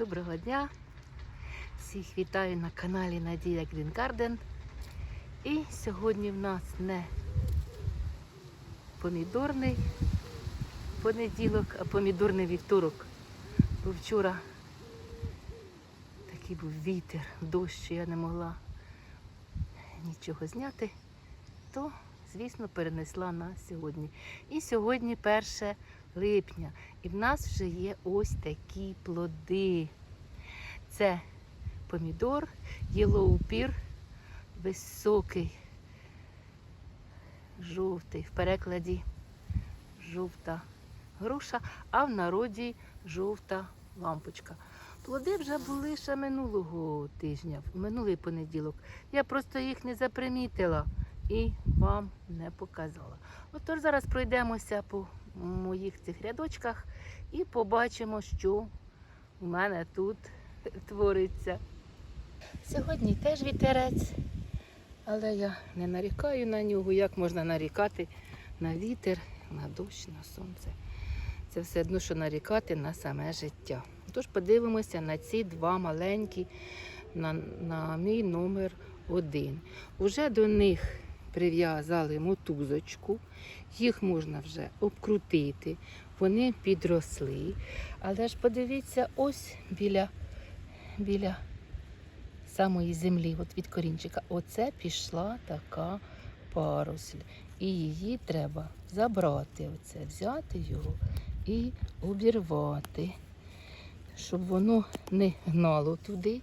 Доброго дня! Всіх вітаю на каналі Надія Green Garden. І сьогодні в нас не помідорний понеділок, а помідорний вівторок. Бо вчора такий був вітер, дощ, що я не могла нічого зняти, то, звісно, перенесла на сьогодні. І сьогодні 1 липня. І в нас вже є ось такі плоди. Це помідор, Pear, високий, жовтий, в перекладі жовта груша, а в народі жовта лампочка. Плоди вже були ще минулого тижня, минулий понеділок. Я просто їх не запримітила і вам не показала. Отож зараз пройдемося по моїх цих рядочках і побачимо, що у мене тут твориться. Сьогодні теж вітерець, але я не нарікаю на нього. Як можна нарікати на вітер, на дощ, на сонце. Це все одно, що нарікати на саме життя. Тож подивимося на ці два маленькі, на, на мій номер один. Уже до них прив'язали мотузочку, їх можна вже обкрутити, вони підросли. Але ж подивіться, ось біля, біля самої землі, от від корінчика, оце пішла така парусль. І її треба забрати, оце, взяти його і обірвати, щоб воно не гнало туди,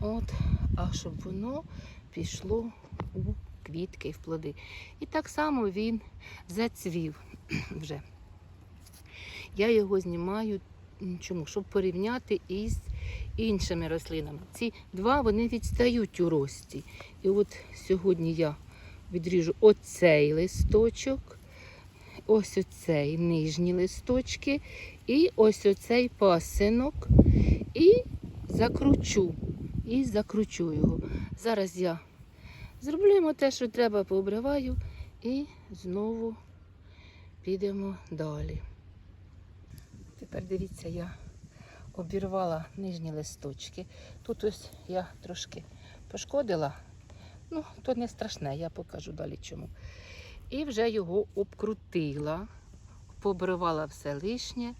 от, а щоб воно пішло у квітки, в плоди. І так само він зацвів вже. Я його знімаю чому? Щоб порівняти із іншими рослинами. Ці два вони відстають у рості. І от сьогодні я відріжу оцей листочок, ось оцей нижні листочки, і ось оцей пасинок, і закручу. І закручу його. Зараз я зроблю йому те, що треба, пообриваю, і знову підемо далі. Тепер дивіться, я обірвала нижні листочки. Тут ось я трошки пошкодила. Ну, то не страшне, я покажу далі чому. І вже його обкрутила, побривала все лишнє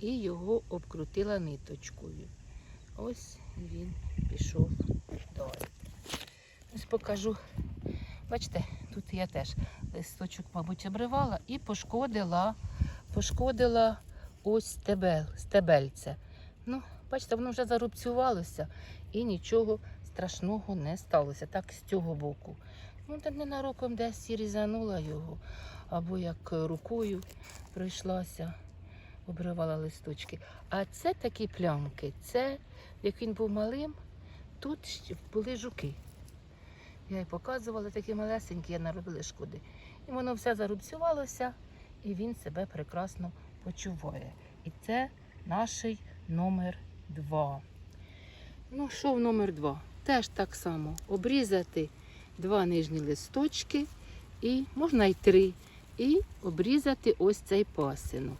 і його обкрутила ниточкою. Ось він пішов далі. Покажу. Бачите, тут я теж листочок, мабуть, обривала і пошкодила, пошкодила ось стебель, стебельце. Ну, бачите, воно вже зарубцювалося і нічого страшного не сталося. Так з цього боку. Ну, так ненароком десь і різанула його, або як рукою пройшлася, обривала листочки. А це такі плямки. Це, як він був малим, тут були жуки. Я й показувала такі малесенькі, я наробила шкоди. І воно все зарубцювалося, і він себе прекрасно почуває. І це наш номер два. Ну, що в номер два? Теж так само обрізати два нижні листочки, і можна й три, і обрізати ось цей пасинок.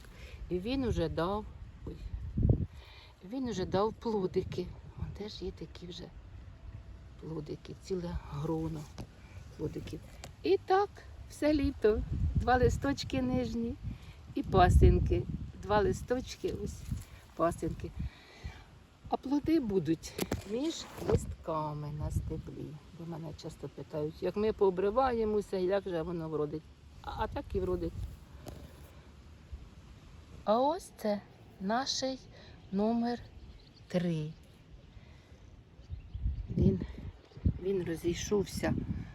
І він уже дав, ой, він уже дав плодики. Вон теж є такі вже плодики, ціле гроно плодиків. І так, все літо. Два листочки нижні і пасинки. Два листочки, ось пасинки. А плоди будуть між листками на стеблі. Бо мене часто питають, як ми пообриваємося, як же воно вродить. А, так і вродить. А ось це наш номер три. Він, він розійшовся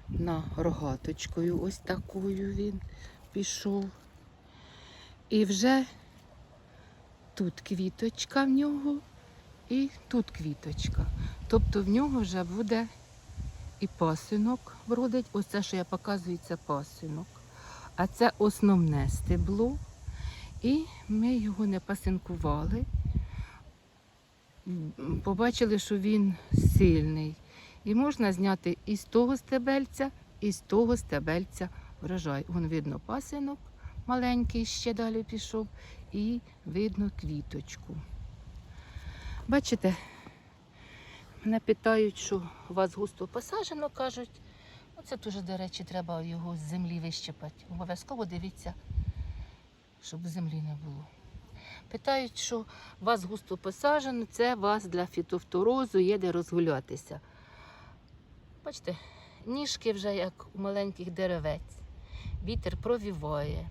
на рогаточкою. Ось такою він пішов. І вже тут квіточка в нього. І тут квіточка. Тобто в нього вже буде і пасинок вродить. Ось це, що я показую, це пасинок. А це основне стебло. І ми його не пасинкували. Побачили, що він сильний. І можна зняти і з того стебельця, і з того стебельця врожай. Вон видно пасинок маленький, ще далі пішов, і видно квіточку. Бачите, мене питають, що у вас густо посаджено, кажуть. Оце теж, до речі, треба його з землі вищепати. Обов'язково дивіться, щоб землі не було. Питають, що вас густо посаджено, це вас для фітофторозу є де розгулятися. Бачите, ніжки вже як у маленьких деревець. Вітер провіває,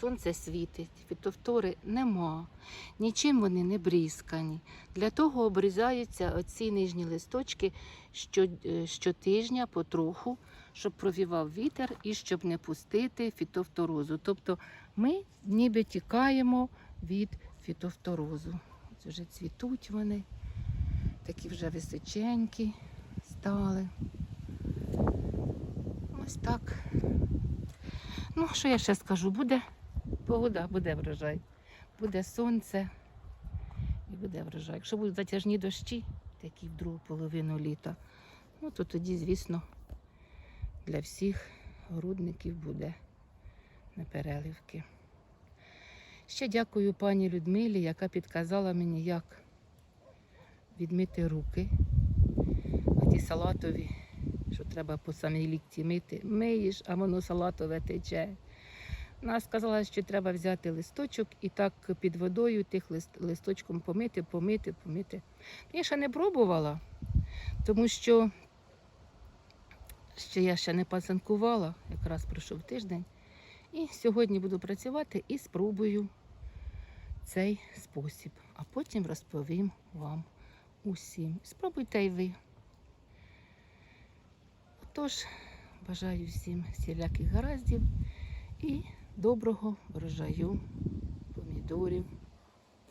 сонце світить, фітофтори нема, нічим вони не бризкані. Для того обрізаються оці нижні листочки е, щотижня потроху, щоб провівав вітер і щоб не пустити фітофторозу. Тобто ми ніби тікаємо від фітофторозу. Ось вже цвітуть вони, такі вже височенькі стали. Ось так. Ну, що я ще скажу? Буде погода, буде врожай. Буде сонце і буде врожай. Якщо будуть затяжні дощі, такі в другу половину літа, ну то тоді, звісно, для всіх грудників буде непереливки. Ще дякую пані Людмилі, яка підказала мені, як відмити руки. Салатові, що треба по самій лікті мити. Миєш, а воно салатове тече. Вона сказала, що треба взяти листочок і так під водою тих лист, листочком помити, помити, помити. Я ще не пробувала, тому що ще я ще не пасанкувала, якраз пройшов тиждень. І сьогодні буду працювати і спробую цей спосіб, а потім розповім вам усім. Спробуйте й ви. Отож, бажаю всім всіляких гараздів і доброго врожаю помідорів.